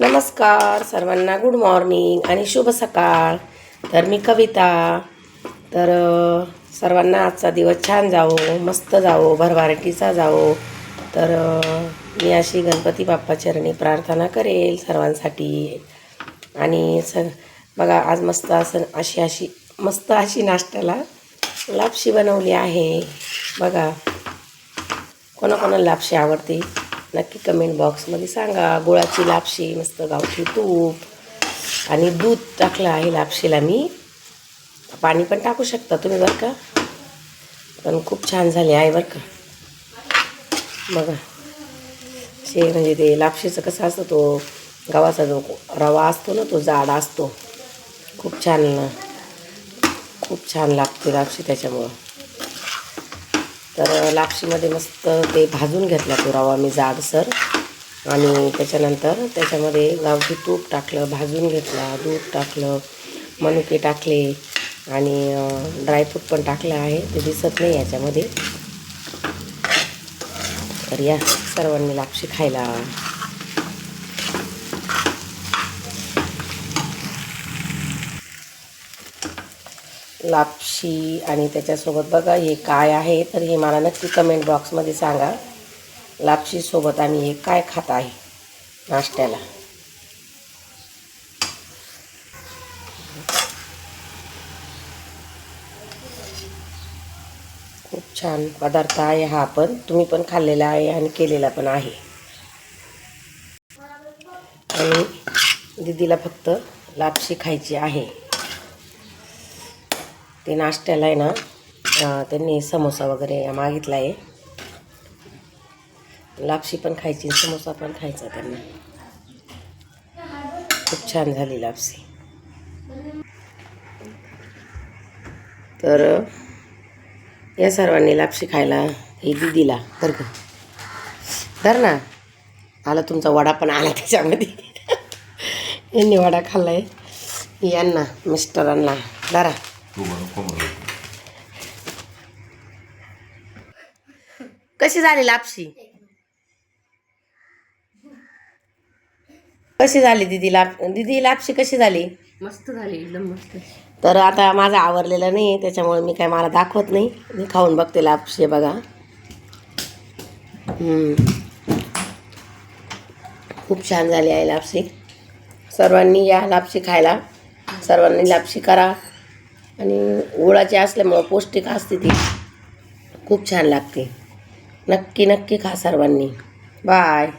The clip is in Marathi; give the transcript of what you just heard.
नमस्कार सर्वांना गुड मॉर्निंग आणि शुभ सकाळ. तर मी कविता. तर सर्वांना आजचा दिवस छान जावो मस्त जावो भरभराटीचा जावो. तर मी अशी गणपती बाप्पा चरणी प्रार्थना करेल सर्वांसाठी. आणि स बघा आज मस्त असं अशी अशी मस्त अशी नाश्त्याला लापशी बनवली आहे. बघा कोणाकोणाला लापशी आवडते? नक्की कमेंट बॉक्समध्ये सांगा. गुळाची लापशी मस्त गावठी तूप आणि दूध टाकलं आहे लापशीला मी. पाणी पण टाकू शकता तुम्ही बरं का? पण खूप छान झाले आहे बरं का? बघा. शे म्हणजे ते लापशीचं कसं असतं तो गव्हाचा जो रवा असतो ना तो जाड असतो. खूप छान खूप छान लागते लापशी त्याच्यामुळं. तर लापशीमध्ये मस्त ते भाजून घेतला तो रवा मी जाडसर. आणि त्याच्यानंतर त्याच्यामध्ये गावठी तूप टाकलं भाजून घेतला दूध टाकलं मनुके टाकले आणि ड्रायफ्रूट पण टाकलं आहे ते दिसत नाही याच्यामध्ये. तर या सर्वांनी लापशी खायला. लापशी आणि त्याच्यासोबत बघा हे काय आहे तर हे मला नक्की कमेंट बॉक्समध्ये सांगा. लापशीसोबत आम्ही हे काय खात आहे? नाश्त्याला. खूप छान पदार्थ आहे हा पण. तुम्ही पण खाल्लेला आहे आणि केलेला पण आहे. आणि दीदीला फक्त लापशी खायची आहे. ते नाश्त्याला आहे ना त्यांनी समोसा वगैरे मागितला आहे. लापशी पण खायची समोसा पण खायचा त्यांना. खूप छान झाली लापशी. तर या सर्वांनी लापशी खायला ही दिदीला तर का धर ना. आला तुमचा वडा पण आला त्याच्यामध्ये. यांनी वडा खाल्लाय. यांना मिस्टरांना. धरा. कशी झाली लापशी? कशी झाली दिदी लाप दिदी लापशी कशी झाली? मस्त झाली एकदम मस्त. तर आता माझं आवरलेलं नाही आहे त्याच्यामुळे मी काय मला दाखवत नाही. मी खाऊन बघते लापशी बघा. हम्म. खूप छान झाली आहे लापशी. सर्वांनी या लापशी खायला. सर्वांनी लापशी करा. आणि गुळाची असल्यामुळं पौष्टिक असते ती. खूप छान लागते. नक्की नक्की खा सर्वांनी. बाय.